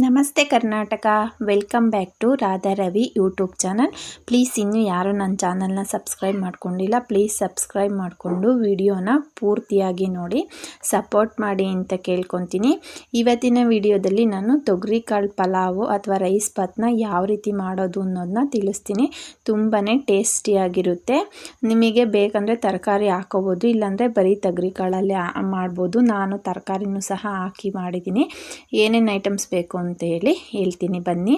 ನಮಸ್ತೆ Karnataka. Welcome back to Radha Ravi YouTube channel. Please ಇನ್ನೂ ಯಾರು ನನ್ನ ಚಾನಲ್ನ ಸಬ್ಸ್ಕ್ರೈಬ್ ಮಾಡ್ಕೊಂಡಿಲ್ಲ, ಪ್ಲೀಸ್ ಸಬ್ಸ್ಕ್ರೈಬ್ ಮಾಡಿಕೊಂಡು ವಿಡಿಯೋನ ಪೂರ್ತಿಯಾಗಿ ನೋಡಿ, ಸಪೋರ್ಟ್ ಮಾಡಿ ಅಂತ ಕೇಳ್ಕೊತೀನಿ. ಇವತ್ತಿನ ವಿಡಿಯೋದಲ್ಲಿ ನಾನು ತೊಗರಿಕಾಳು ಪಲಾವು ಅಥವಾ ರೈಸ್ ಬಾತ್ನ ಯಾವ ರೀತಿ ಮಾಡೋದು ಅನ್ನೋದನ್ನ ತಿಳಿಸ್ತೀನಿ. ತುಂಬಾ ಟೇಸ್ಟಿಯಾಗಿರುತ್ತೆ ನಿಮಗೆ ಬೇಕಂದರೆ ತರಕಾರಿ ಹಾಕೋಬೋದು, ಇಲ್ಲಾಂದರೆ ಬರೀ ತೊಗರಿಕಾಳಲ್ಲಿ ಮಾಡ್ಬೋದು. ನಾನು ತರಕಾರಿನೂ ಸಹ ಹಾಕಿ ಮಾಡಿದ್ದೀನಿ. ಏನೇನು ಐಟಮ್ಸ್ ಬೇಕು ಅಂತ ಹೇಳಿ ಹೇಳ್ತೀನಿ ಬನ್ನಿ.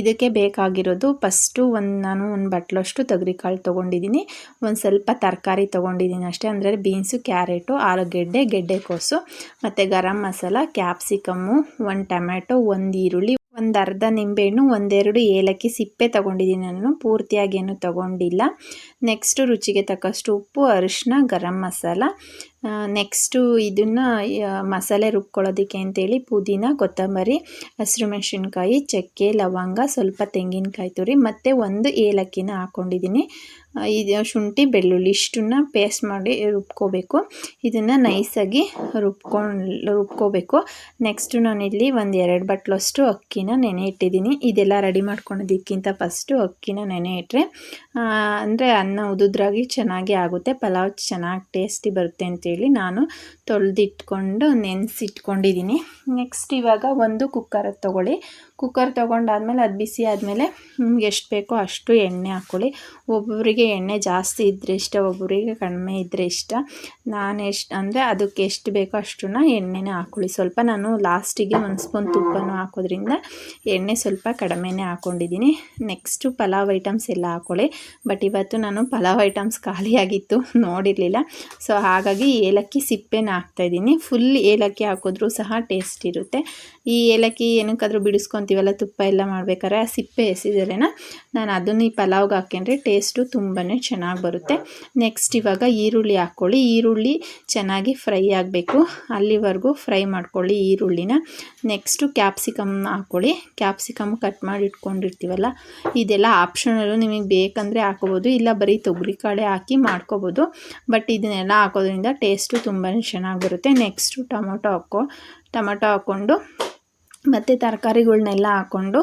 ಇದಕ್ಕೆ ಬೇಕಾಗಿರೋದು ಫಸ್ಟು ಒಂದು ನಾನು ಒಂದು ಬಟ್ಲಷ್ಟು ತೊಗರಿಕಾಳು ತೊಗೊಂಡಿದ್ದೀನಿ ಒಂದು ಸ್ವಲ್ಪ ತರಕಾರಿ ತೊಗೊಂಡಿದ್ದೀನಿ ಅಷ್ಟೇ. ಅಂದರೆ ಬೀನ್ಸು, ಕ್ಯಾರೆಟು, ಆಲೂಗೆಡ್ಡೆ, ಗೆಡ್ಡೆಕೋಸು, ಮತ್ತು ಗರಂ ಮಸಾಲ, ಕ್ಯಾಪ್ಸಿಕಮ್ಮು, ಒಂದು ಟೊಮ್ಯಾಟೊ, ಒಂದು ಈರುಳ್ಳಿ, ಒಂದು ಅರ್ಧ ನಿಂಬೆಹಣ್ಣು ಒಂದೆರಡು ಏಲಕ್ಕಿ ಸಿಪ್ಪೆ ತೊಗೊಂಡಿದ್ದೀನಿ ನಾನು. ಪೂರ್ತಿಯಾಗಿ ಏನು ತೊಗೊಂಡಿಲ್ಲ. ನೆಕ್ಸ್ಟು ರುಚಿಗೆ ತಕ್ಕಷ್ಟು ಉಪ್ಪು ಅರಿಶಿನ ಗರಂ ಮಸಾಲ ನೆಕ್ಸ್ಟು ಇದನ್ನು ಮಸಾಲೆ ರುಬ್ಕೊಳ್ಳೋದಕ್ಕೆ ಅಂತೇಳಿ ಪುದೀನ, ಕೊತ್ತಂಬರಿ, ಹಸಿರು ಮೆಣಸಿನ್ಕಾಯಿ, ಚಕ್ಕೆ, ಲವಂಗ, ಸ್ವಲ್ಪ ತೆಂಗಿನಕಾಯಿ ತುರಿ, ಮತ್ತು ಒಂದು ಏಲಕ್ಕಿನ ಹಾಕ್ಕೊಂಡಿದ್ದೀನಿ ಇದು ಶುಂಠಿ, ಬೆಳ್ಳುಳ್ಳಿ ಇಷ್ಟನ್ನ ಪೇಸ್ಟ್ ಮಾಡಿ ರುಬ್ಕೋಬೇಕು. ಇದನ್ನು ನೈಸಾಗಿ ರುಬ್ಕೊಂಡು, ರುಬ್ಕೋಬೇಕು. ನೆಕ್ಸ್ಟು ನಾನಿಲ್ಲಿ ಒಂದು ಎರಡು ಬಟ್ಲಷ್ಟು ಅಕ್ಕಿನ ನೆನೆ ಇಟ್ಟಿದ್ದೀನಿ. ಇದೆಲ್ಲ ರೆಡಿ ಮಾಡ್ಕೊಳೋದಕ್ಕಿಂತ ಫಸ್ಟು ಅಕ್ಕಿನ ನೆನೆ ಇಟ್ಟರೆ ಅಂದರೆ ಅನ್ನ ಉದುದ್ರಾಗಿ ಚೆನ್ನಾಗಿ ಆಗುತ್ತೆ. ಪಲಾವ್ ಚೆನ್ನಾಗಿ ಟೇಸ್ಟಿ ಬರುತ್ತೆ ಅಂತೇಳಿ ನಾನು ತೊಳೆದಿಟ್ಕೊಂಡು ನೆನೆಸಿಟ್ಕೊಂಡಿದ್ದೀನಿ. ನೆಕ್ಸ್ಟ್ ಇವಾಗ ಒಂದು ಕುಕ್ಕರ್ ತೊಗೊಳ್ಳಿ. ಕುಕ್ಕರ್ ತೊಗೊಂಡಾದ್ಮೇಲೆ ಅದು ಬಿಸಿ ಆದಮೇಲೆ ನಿಮ್ಗೆ ಎಷ್ಟು ಬೇಕೋ ಅಷ್ಟು ಎಣ್ಣೆ ಹಾಕ್ಕೊಳ್ಳಿ. ಒಬ್ಬೊಬ್ಬರಿಗೆ ಎಣ್ಣೆ ಜಾಸ್ತಿ ಇದ್ದರೆ ಇಷ್ಟ ಒಬ್ಬೊಬ್ಬರಿಗೆ ಕಡಿಮೆ ಇದ್ದರೆ ಇಷ್ಟ. ನಾನು ಎಷ್ಟು ಅಂದರೆ ಅದಕ್ಕೆ ಎಷ್ಟು ಬೇಕೋ ಅಷ್ಟನ್ನ ಎಣ್ಣೆನೇ ಹಾಕ್ಕೊಳ್ಳಿ. ಸ್ವಲ್ಪ ನಾನು ಲಾಸ್ಟಿಗೆ ಒಂದು ಸ್ಪೂನ್ ತುಪ್ಪನೂ ಹಾಕೋದ್ರಿಂದ ಎಣ್ಣೆ ಸ್ವಲ್ಪ ಕಡಿಮೆನೇ ಹಾಕ್ಕೊಂಡಿದ್ದೀನಿ. ನೆಕ್ಸ್ಟು ಪಲಾವ್ ಐಟಮ್ಸ್ ಎಲ್ಲ ಹಾಕ್ಕೊಳ್ಳಿ. ಬಟ್ ಇವತ್ತು ನಾನು ಪಲಾವ್ ಐಟಮ್ಸ್ ಖಾಲಿಯಾಗಿತ್ತು, ನೋಡಿರಲಿಲ್ಲ. ಸೊ ಹಾಗಾಗಿ ಏಲಕ್ಕಿ ಸಿಪ್ಪೆನ ಹಾಕ್ತಾಯಿದ್ದೀನಿ ಫುಲ್ ಏಲಕ್ಕಿ ಹಾಕಿದ್ರೂ ಸಹ ಟೇಸ್ಟ್ ಇರುತ್ತೆ. ಈ ಏಲಕ್ಕಿ ಏನಕ್ಕಾದ್ರೂ ಬಿಡಿಸ್ಕೊತೀವಲ್ಲ, ತುಪ್ಪ ಎಲ್ಲ ಮಾಡ್ಬೇಕಾದ್ರೆ ಆ ಸಿಪ್ಪೆ ಎಸಿದ್ರೇನ, ನಾನು ಅದನ್ನು ಈ ಪಲಾವ್ಗೆ ಹಾಕ್ಕೊಂಡ್ರೆ ಟೇಸ್ಟು ತುಂಬಾ ಚೆನ್ನಾಗಿ ಬರುತ್ತೆ. ನೆಕ್ಸ್ಟ್ ಇವಾಗ ಈರುಳ್ಳಿ ಹಾಕ್ಕೊಳ್ಳಿ ಈರುಳ್ಳಿ ಚೆನ್ನಾಗಿ ಫ್ರೈ ಆಗಬೇಕು. ಅಲ್ಲಿವರೆಗೂ ಫ್ರೈ ಮಾಡ್ಕೊಳ್ಳಿ ಈರುಳ್ಳಿನ. ನೆಕ್ಸ್ಟು ಕ್ಯಾಪ್ಸಿಕಮ್ ಹಾಕ್ಕೊಳ್ಳಿ ಕ್ಯಾಪ್ಸಿಕಮ್ ಕಟ್ ಮಾಡಿ ಇಟ್ಕೊಂಡಿರ್ತೀವಲ್ಲ, ಇದೆಲ್ಲ ಆಪ್ಷನಲ್ಲು ನಿಮಗೆ ಬೇಕಂದರೆ ಹಾಕೋಬೋದು, ಇಲ್ಲ ಬರೀ ತೊಗರಿ ಕಾಳೆ ಹಾಕಿ ಮಾಡ್ಕೋಬೋದು. ಬಟ್ ಇದನ್ನೆಲ್ಲ ಹಾಕೋದ್ರಿಂದ ಟೇಸ್ಟು ತುಂಬಾ ಚೆನ್ನಾಗಿ ಬರುತ್ತೆ ನೆಕ್ಸ್ಟು ಟೊಮೊಟೊ ಹಾಕೋ, ಟೊಮೊಟೊ ಹಾಕ್ಕೊಂಡು ಮತ್ತು ತರಕಾರಿಗಳನ್ನೆಲ್ಲ ಹಾಕ್ಕೊಂಡು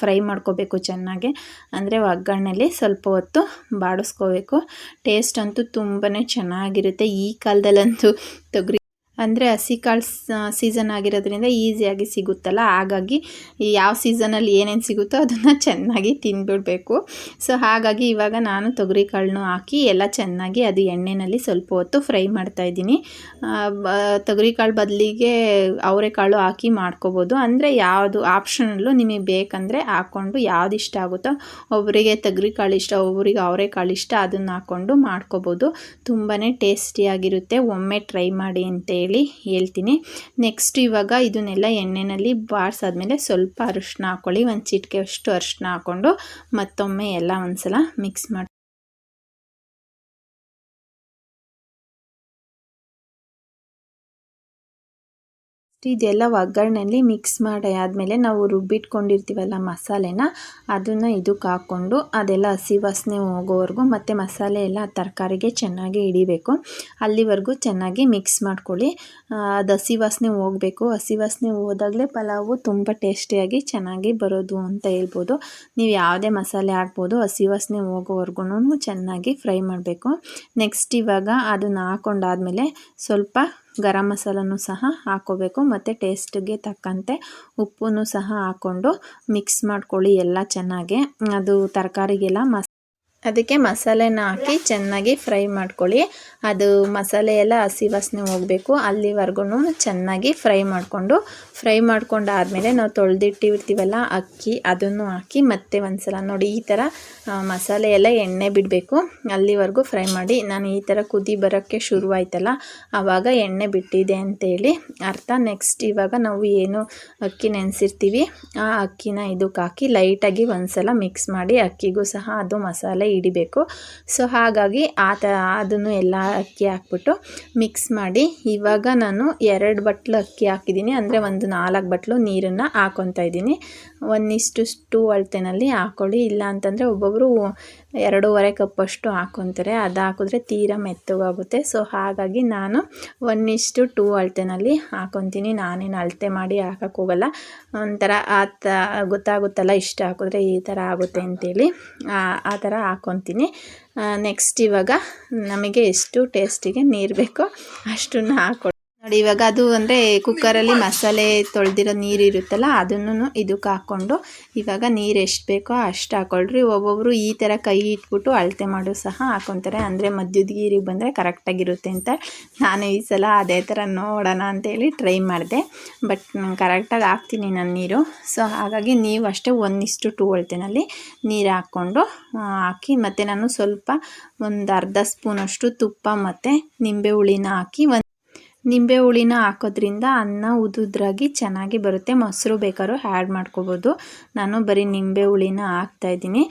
ಫ್ರೈ ಮಾಡ್ಕೋಬೇಕು ಚೆನ್ನಾಗಿ. ಅಂದರೆ ಒಗ್ಗರಣೆಲಿ ಸ್ವಲ್ಪ ಹೊತ್ತು ಬಾಡಿಸ್ಕೋಬೇಕು. ಟೇಸ್ಟ್ ಅಂತೂ ತುಂಬಾ ಚೆನ್ನಾಗಿರುತ್ತೆ. ಈ ಕಾಲದಲ್ಲಂತೂ ತೊಗರಿ ಅಂದರೆ ಹಸಿ ಕಾಳು ಸೀಸನ್ ಆಗಿರೋದ್ರಿಂದ ಈಸಿಯಾಗಿ ಸಿಗುತ್ತಲ್ಲ. ಹಾಗಾಗಿ ಯಾವ ಸೀಸನಲ್ಲಿ ಏನೇನು ಸಿಗುತ್ತೋ ಅದನ್ನು ಚೆನ್ನಾಗಿ ತಿಂದ್ಬಿಡಬೇಕು. ಸೊ ಹಾಗಾಗಿ ಇವಾಗ ನಾನು ತೊಗರಿ ಕಾಳನ್ನು ಹಾಕಿ ಎಲ್ಲ ಚೆನ್ನಾಗಿ ಅದು ಎಣ್ಣೆಯಲ್ಲಿ ಸ್ವಲ್ಪ ಹೊತ್ತು ಫ್ರೈ ಮಾಡ್ತಾಯಿದ್ದೀನಿ ತೊಗರಿ ಕಾಳು ಬದಲಿಗೆ ಅವರೆಕಾಳು ಹಾಕಿ ಮಾಡ್ಕೋಬೋದು. ಅಂದರೆ ಯಾವುದು ಆಪ್ಷನಲ್ಲೂ ನಿಮಗೆ ಬೇಕಂದರೆ ಹಾಕ್ಕೊಂಡು ಯಾವ್ದು ಇಷ್ಟ ಆಗುತ್ತೋ ಒಬ್ಬರಿಗೆ ತೊಗರಿ ಕಾಳು ಇಷ್ಟ ಒಬ್ಬರಿಗೆ ಅವರೆಕಾಳು ಇಷ್ಟ ಅದನ್ನು ಹಾಕ್ಕೊಂಡು ಮಾಡ್ಕೋಬೋದು. ತುಂಬಾ ಟೇಸ್ಟಿಯಾಗಿರುತ್ತೆ. ಒಮ್ಮೆ ಟ್ರೈ ಮಾಡಿ ಅಂತೇಳಿ ಹೇಳಿ ಹೇಳ್ತೀನಿ. ನೆಕ್ಸ್ಟ್ ಇವಾಗ ಇದನ್ನೆಲ್ಲ ಎಣ್ಣೆಯಲ್ಲಿ ಬಾಡಿಸಾದ್ಮೇಲೆ ಸ್ವಲ್ಪ ಅರಿಶಿನ ಹಾಕ್ಕೊಳ್ಳಿ ಒಂದು ಚಿಟಿಕೆ ಅಷ್ಟು ಅರಿಶಿನ ಹಾಕ್ಕೊಂಡು ಮತ್ತೊಮ್ಮೆ ಎಲ್ಲ ಒಂದ್ಸಲ ಮಿಕ್ಸ್ ಮಾಡಿ ಇದೆಲ್ಲ ಒಗ್ಗರಣೆಯಲ್ಲಿ ಮಿಕ್ಸ್ ಮಾಡಿ ಆದಮೇಲೆ ನಾವು ರುಬ್ಬಿಟ್ಕೊಂಡಿರ್ತೀವಲ್ಲ ಮಸಾಲೆನ, ಅದನ್ನು ಇದಕ್ಕೆ ಹಾಕ್ಕೊಂಡು ಅದೆಲ್ಲ ಹಸಿ ವಾಸನೆ ಹೋಗೋವರೆಗೂ ಮತ್ತು ಮಸಾಲೆ ಎಲ್ಲ ತರಕಾರಿಗೆ ಚೆನ್ನಾಗಿ ಹಿಡಿಬೇಕು. ಅಲ್ಲಿವರೆಗೂ ಚೆನ್ನಾಗಿ ಮಿಕ್ಸ್ ಮಾಡ್ಕೊಳ್ಳಿ. ಅದು ಹಸಿ ವಾಸನೆ ಹೋಗಬೇಕು. ಹಸಿ ವಾಸನೆ ಹೋದಾಗಲೇ ಪಲಾವು ತುಂಬ ಟೇಸ್ಟಿಯಾಗಿ ಚೆನ್ನಾಗಿ ಬರೋದು ಅಂತ ಹೇಳ್ಬೋದು. ನೀವು ಯಾವುದೇ ಮಸಾಲೆ ಹಾಕ್ಬೋದು, ಹಸಿ ವಾಸನೆ ಹೋಗೋವರೆಗೂ ಚೆನ್ನಾಗಿ ಫ್ರೈ ಮಾಡಬೇಕು. ನೆಕ್ಸ್ಟ್ ಇವಾಗ ಅದನ್ನು ಹಾಕ್ಕೊಂಡಾದ್ಮೇಲೆ ಸ್ವಲ್ಪ ಗರಂ ಮಸಾಲನೂ ಸಹ ಹಾಕೋಬೇಕು. ಮತ್ತು ಟೇಸ್ಟಿಗೆ ತಕ್ಕಂತೆ ಉಪ್ಪನ್ನು ಸಹ ಹಾಕ್ಕೊಂಡು ಮಿಕ್ಸ್ ಮಾಡ್ಕೊಳ್ಳಿ ಎಲ್ಲ ಚೆನ್ನಾಗೆ. ಅದು ತರಕಾರಿಗೆಲ್ಲ ಮಸ್ ಅದಕ್ಕೆ ಮಸಾಲೆನ ಹಾಕಿ ಚೆನ್ನಾಗಿ ಫ್ರೈ ಮಾಡ್ಕೊಳ್ಳಿ. ಅದು ಮಸಾಲೆ ಎಲ್ಲ ಹಸಿ ವಾಸನೆ ಹೋಗಬೇಕು. ಅಲ್ಲಿವರೆಗೂ ಚೆನ್ನಾಗಿ ಫ್ರೈ ಮಾಡಿಕೊಂಡು, ಫ್ರೈ ಮಾಡ್ಕೊಂಡಾದಮೇಲೆ ನಾವು ತೊಳೆದಿಟ್ಟಿರ್ತೀವಲ್ಲ, ಅಕ್ಕಿ ಅದನ್ನು ಹಾಕಿ ಮತ್ತೆ ಒಂದ್ಸಲ ನೋಡಿ ಈ ಥರ ಮಸಾಲೆ ಎಲ್ಲ ಎಣ್ಣೆ ಬಿಡಬೇಕು. ಅಲ್ಲಿವರೆಗೂ ಫ್ರೈ ಮಾಡಿ. ನಾನು ಈ ಥರ ಕುದಿ ಬರೋಕ್ಕೆ ಶುರುವಾಯ್ತಲ್ಲ, ಆವಾಗ ಎಣ್ಣೆ ಬಿಟ್ಟಿದೆ ಅಂತೇಳಿ ಅರ್ಥ. ನೆಕ್ಸ್ಟ್ ಇವಾಗ ನಾವು ಏನು ಅಕ್ಕಿ ನೆನೆಸಿರ್ತೀವಿ, ಆ ಅಕ್ಕಿನ ಇದಕ್ಕೆ ಹಾಕಿ ಲೈಟಾಗಿ ಒಂದ್ಸಲ ಮಿಕ್ಸ್ ಮಾಡಿ, ಅಕ್ಕಿಗೂ ಸಹ ಅದು ಮಸಾಲೆ ಹಿಡಿಬೇಕು. ಸೊ ಹಾಗಾಗಿ ಆ ಥರ ಅದನ್ನು ಎಲ್ಲ ಅಕ್ಕಿ ಹಾಕ್ಬಿಟ್ಟು ಮಿಕ್ಸ್ ಮಾಡಿ ಇವಾಗ ನಾನು ಎರಡು ಬಟ್ಲು ಅಕ್ಕಿ ಹಾಕಿದ್ದೀನಿ. ಅಂದರೆ ಒಂದು ನಾಲ್ಕು ಬಟ್ಲು ನೀರನ್ನು ಹಾಕೊತಾ ಇದ್ದೀನಿ. ಒಂದಿಷ್ಟು ಟೂ ಅಳತೆನಲ್ಲಿ ಹಾಕ್ಕೊಳ್ಳಿ ಇಲ್ಲ ಅಂತಂದರೆ ಒಬ್ಬೊಬ್ಬರು ಎರಡೂವರೆ ಕಪ್ಪಷ್ಟು ಹಾಕ್ಕೊತಾರೆ ಅದು ಹಾಕಿದ್ರೆ ತೀರಾ ಮೆತ್ತಗಾಗುತ್ತೆ. ಸೊ ಹಾಗಾಗಿ ನಾನು ಒನ್ ಇಷ್ಟು ಟೂ ಅಳತೆನಲ್ಲಿ ಹಾಕೊತೀನಿ. ನಾನೇನು ಅಳತೆ ಮಾಡಿ ಹಾಕೋಕ್ಕೋಗಲ್ಲ ಹೋಗಲ್ಲ. ಒಂಥರ ಆ ತ, ಗೊತ್ತಾಗುತ್ತಲ್ಲ ಇಷ್ಟು ಹಾಕಿದ್ರೆ ಈ ಥರ ಆಗುತ್ತೆ ಅಂತೇಳಿ, ಆ ಥರ ಹಾಕ್ಕೊತೀನಿ ನೆಕ್ಸ್ಟ್ ಇವಾಗ ನಮಗೆ ಎಷ್ಟು ಟೇಸ್ಟಿಗೆ ನೀರು ಬೇಕೋ ಅಷ್ಟನ್ನು ಹಾಕ್ಕೊಳ್ತೀನಿ ನೋಡಿ, ಇವಾಗ ಅದು ಅಂದರೆ ಕುಕ್ಕರಲ್ಲಿ ಮಸಾಲೆ ತೊಳೆದಿರೋ ನೀರು ಇರುತ್ತಲ್ಲ ಅದನ್ನು ಇದಕ್ಕೆ ಹಾಕ್ಕೊಂಡು ಇವಾಗ ನೀರು ಎಷ್ಟು ಬೇಕೋ ಅಷ್ಟು ಹಾಕೊಳ್ರಿ. ಒಬ್ಬೊಬ್ಬರು ಈ ಥರ ಕೈ ಇಟ್ಬಿಟ್ಟು ಅಳತೆ ಮಾಡು ಸಹ ಹಾಕ್ಕೊತಾರೆ ಅಂದರೆ ಮದ್ಯದ ಗೀರಿಗೆ ಬಂದರೆ ಕರೆಕ್ಟಾಗಿರುತ್ತೆ ಅಂತ ನಾನು ಈ ಸಲ ಅದೇ ಥರ ನೋಡೋಣ ಅಂತೇಳಿ ಟ್ರೈ ಮಾಡಿದೆ. ಬಟ್ ಕರೆಕ್ಟಾಗಿ ಹಾಕ್ತೀನಿ ನಾನು ನೀರು. ಸೊ ಹಾಗಾಗಿ ನೀವು ಅಷ್ಟೇ ಒಂದಿಷ್ಟು ಟೂ ಅಳತೆನಲ್ಲಿ ನೀರು ಹಾಕ್ಕೊಂಡು ಹಾಕಿ ಮತ್ತು ನಾನು ಸ್ವಲ್ಪ ಒಂದು ಅರ್ಧ ಸ್ಪೂನಷ್ಟು ತುಪ್ಪ ಮತ್ತು ನಿಂಬೆ ಹುಳಿನ ಹಾಕಿ ಒಂದು ನಿಂಬೆ ಹುಳಿನ ಹಾಕೋದ್ರಿಂದ ಅನ್ನ ಉದುದ್ರಾಗಿ ಚೆನ್ನಾಗಿ ಬರುತ್ತೆ. ಮೊಸರು ಬೇಕಾದ್ರೂ ಆ್ಯಡ್ ಮಾಡ್ಕೋಬೋದು. ನಾನು ಬರೀ ನಿಂಬೆ ಹುಳಿನ ಹಾಕ್ತಾಯಿದ್ದೀನಿ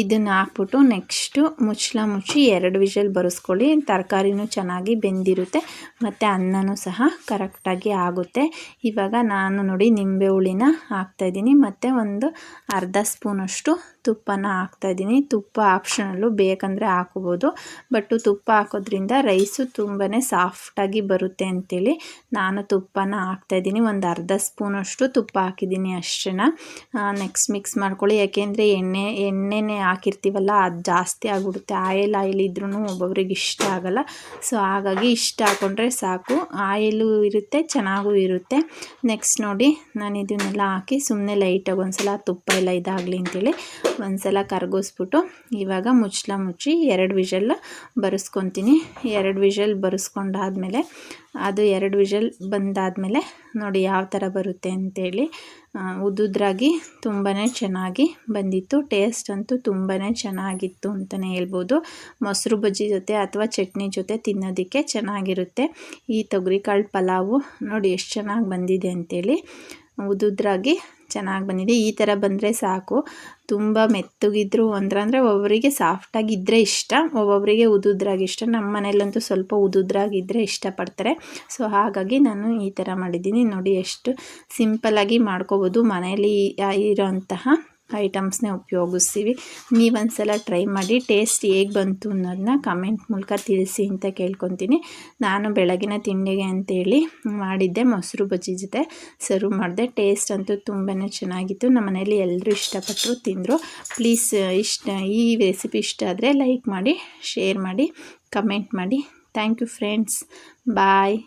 ಇದನ್ನು ಹಾಕ್ಬಿಟ್ಟು ನೆಕ್ಸ್ಟು ಮುಚ್ಚಳ ಮುಚ್ಚಿ ಎರಡು ವಿಷಲ್ ಬರೆಸ್ಕೊಳ್ಳಿ. ತರಕಾರಿನೂ ಚೆನ್ನಾಗಿ ಬೆಂದಿರುತ್ತೆ. ಮತ್ತು ಅನ್ನನೂ ಸಹ ಕರೆಕ್ಟಾಗಿ ಆಗುತ್ತೆ. ಇವಾಗ ನಾನು ನೋಡಿ ನಿಂಬೆ ಹುಳಿನ ಹಾಕ್ತಾಯಿದ್ದೀನಿ ಮತ್ತು ಒಂದು ಅರ್ಧ ಸ್ಪೂನಷ್ಟು ತುಪ್ಪನ ಹಾಕ್ತಾಯಿದ್ದೀನಿ ತುಪ್ಪ ಆಪ್ಷನಲ್ಲು ಬೇಕಂದರೆ ಹಾಕೋಬೋದು. ಬಟ್ಟು ತುಪ್ಪ ಹಾಕೋದ್ರಿಂದ ರೈಸು ತುಂಬಾ ಸಾಫ್ಟಾಗಿ ಬರುತ್ತೆ ಅಂತೇಳಿ ನಾನು ತುಪ್ಪನ ಹಾಕ್ತಾಯಿದ್ದೀನಿ ಒಂದು ಅರ್ಧ ಸ್ಪೂನಷ್ಟು ತುಪ್ಪ ಹಾಕಿದ್ದೀನಿ ಅಷ್ಟೇ ನೆಕ್ಸ್ಟ್ ಮಿಕ್ಸ್ ಮಾಡ್ಕೊಳ್ಳಿ. ಯಾಕೆಂದರೆ ಎಣ್ಣೆ ಎಣ್ಣೆ ಎಣ್ಣೆನೇ ಹಾಕಿರ್ತೀವಲ್ಲ, ಅದು ಜಾಸ್ತಿ ಆಗಿಬಿಡುತ್ತೆ. ಆಯಿಲ್ ಆಯಿಲ್ ಇದ್ರೂ ಒಬ್ಬೊಬ್ರಿಗೆ ಇಷ್ಟ ಆಗಲ್ಲ. ಸೊ ಹಾಗಾಗಿ ಇಷ್ಟ ಹಾಕ್ಕೊಂಡ್ರೆ ಸಾಕು. ಆಯಿಲು ಇರುತ್ತೆ, ಚೆನ್ನಾಗೂ ಇರುತ್ತೆ. ನೆಕ್ಸ್ಟ್ ನೋಡಿ, ನಾನು ಇದನ್ನೆಲ್ಲ ಹಾಕಿ ಸುಮ್ಮನೆ ಲೈಟಾಗಿ ಒಂದು ಸಲ ತುಪ್ಪ ಎಲ್ಲ ಇದಾಗಲಿ ಅಂತೇಳಿ ಒಂದು ಸಲ ಕರಗಿಸ್ಬಿಟ್ಟು ಇವಾಗ ಮುಚ್ಚಲ ಮುಚ್ಚಿ ಎರಡು ವಿಷಲ್ ಬರೆಸ್ಕೊತೀನಿ. ಎರಡು ವಿಷಲ್ ಬರೆಸ್ಕೊಂಡಾದ್ಮೇಲೆ ಅದು ಎರಡು ವಿಷಲ್ ಬಂದಾದಮೇಲೆ ನೋಡಿ ಯಾವ ಥರ ಬರುತ್ತೆ ಅಂತೇಳಿ. ಉದುದ್ರಾಗಿ ತುಂಬಾ ಚೆನ್ನಾಗಿ ಬಂದಿತ್ತು. ಟೇಸ್ಟ್ ಅಂತೂ ತುಂಬಾ ಚೆನ್ನಾಗಿತ್ತು ಅಂತಲೇ ಹೇಳ್ಬೋದು. ಮೊಸರು ಬಜ್ಜಿ ಜೊತೆ ಅಥವಾ ಚಟ್ನಿ ಜೊತೆ ತಿನ್ನೋದಕ್ಕೆ ಚೆನ್ನಾಗಿರುತ್ತೆ. ಈ ತೊಗರಿಕಾಳು ಪಲಾವು ನೋಡಿ ಎಷ್ಟು ಚೆನ್ನಾಗಿ ಬಂದಿದೆ ಅಂತೇಳಿ. ಉದುದ್ರಾಗಿ ಚೆನ್ನಾಗಿ ಬಂದಿದೆ. ಈ ಥರ ಬಂದರೆ ಸಾಕು. ತುಂಬ ಮೆತ್ತಗಿದ್ರು ಅಂದ್ರೆ ಅಂದರೆ ಒಬ್ಬರಿಗೆ ಸಾಫ್ಟಾಗಿದ್ದರೆ ಇಷ್ಟ. ಒಬ್ಬೊಬ್ಬರಿಗೆ ಉದುದ್ರಾಗಿ ಇಷ್ಟ. ನಮ್ಮ ಮನೇಲಂತೂ ಸ್ವಲ್ಪ ಉದುದ್ರಾಗಿದ್ದರೆ ಇಷ್ಟಪಡ್ತಾರೆ. ಸೊ ಹಾಗಾಗಿ ನಾನು ಈ ಥರ ಮಾಡಿದ್ದೀನಿ. ನೋಡಿ, ಎಷ್ಟು ಸಿಂಪಲ್ಲಾಗಿ ಮಾಡ್ಕೋಬೋದು ಮನೆಯಲ್ಲಿ ಇರೋಂತಹ ಐಟಮ್ಸ್ನೇ ಉಪಯೋಗಿಸ್ತೀವಿ. ನೀವೊಂದ್ಸಲ ಟ್ರೈ ಮಾಡಿ, ಟೇಸ್ಟ್ ಹೇಗೆ ಬಂತು ಅನ್ನೋದನ್ನ ಕಮೆಂಟ್ ಮೂಲಕ ತಿಳಿಸಿ ಅಂತ ಕೇಳ್ಕೊತೀನಿ. ನಾನು ಬೆಳಗಿನ ತಿಂಡಿಗೆ ಅಂತೇಳಿ ಮಾಡಿದ್ದೆ ಮೊಸರು ಬಜ್ಜಿ ಜೊತೆ. ಸರ್ವ್ ಮಾಡಿದೆ. ಟೇಸ್ಟ್ ಅಂತೂ ತುಂಬಾ ಚೆನ್ನಾಗಿತ್ತು. ನಮ್ಮ ಮನೇಲಿ ಎಲ್ಲರೂ ಇಷ್ಟಪಟ್ಟರು ತಿಂದರು. ಪ್ಲೀಸ್ ಇಷ್ಟ, ಈ ರೆಸಿಪಿ ಇಷ್ಟ ಆದರೆ ಲೈಕ್ ಮಾಡಿ, ಶೇರ್ ಮಾಡಿ, ಕಮೆಂಟ್ ಮಾಡಿ. Thank you friends. ಬಾಯ್.